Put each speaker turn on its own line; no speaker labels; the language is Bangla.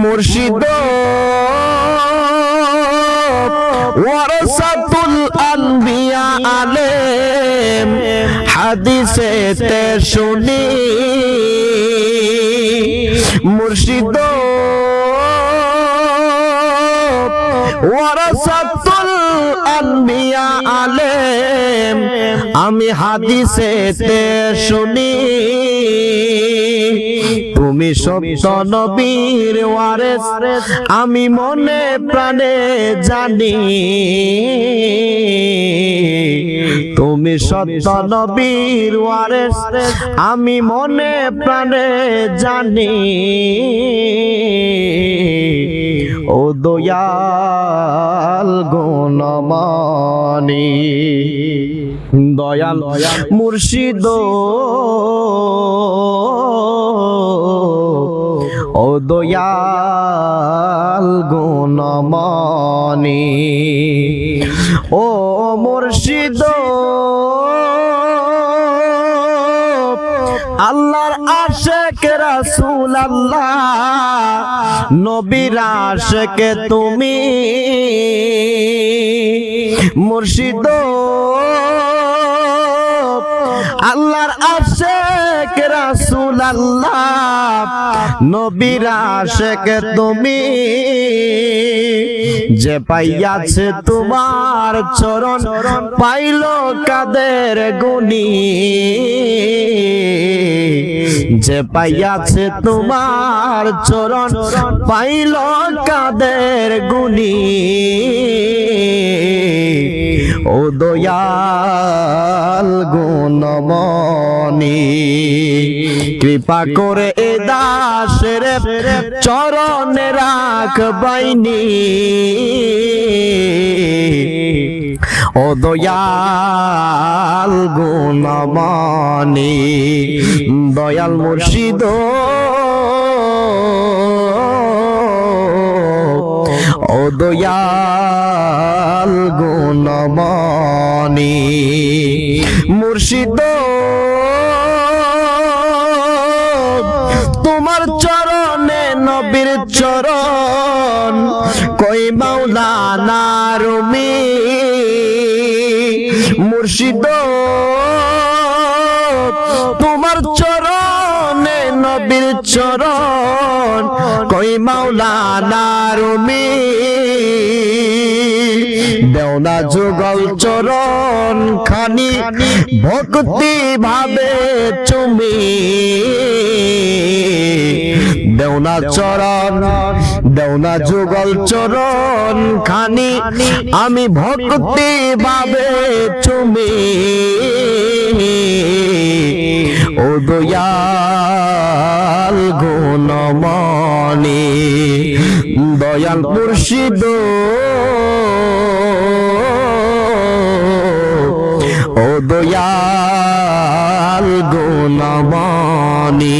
মুর্শিদ। ওয়ারাসাতুল আনবিয়া আলেম। হাদিসে তে শুনি। মুর্শিদ। ওয়ারাসাতুল আনবিয়া আলেম। আমি হাদিসে তে শুনি। তুমি সত্য নবীর ওয়ারেস আমি মনে প্রাণে জানি তুমি সত্য নবীর ওয়ারেস আমি মনে প্রাণে জানি ও দয়াল গুণমানি দয়াল মুর্শিদ ও দয়াল গুণমানি ও মুর্শিদ আল্লাহর আশেক রাসূল আল্লাহ নবীর আশেক তুমি মুর্শিদ আল্লাহর আশেক রাসূল আল্লাহ নবীর আশেক তুমি। যে পাইয়াছে তোমার চরণ, পাইল কাদের গুনি যে পাইয়াছে তোমার চরণ, পাইল কাদের গুনি ও দয়াল গুণমণি কৃপা করে এ দাসের চরণে রাখবাইনি ও দয়াল গুণমণি দয়াল মুর্শিদ। ও দয়াল গুণমণি মুর্শিদ। তোমার চরণে নবীর চরণ। কই মাওলানা রুমি? মুর্শিদ। তোমার চরণে নবীর চরণ। কই মাওলানা রুমি? দেওনা যুগল চরণ খানি ভক্তি ভাবে চুমি। দেওনা চরণ, দেওনা যুগল চরণ খানি আমি ভক্তি ভাবে চুমি। ও দয়াল গুণমণি, দয়াল মুর্শিদ ও দয়াল গুণমণি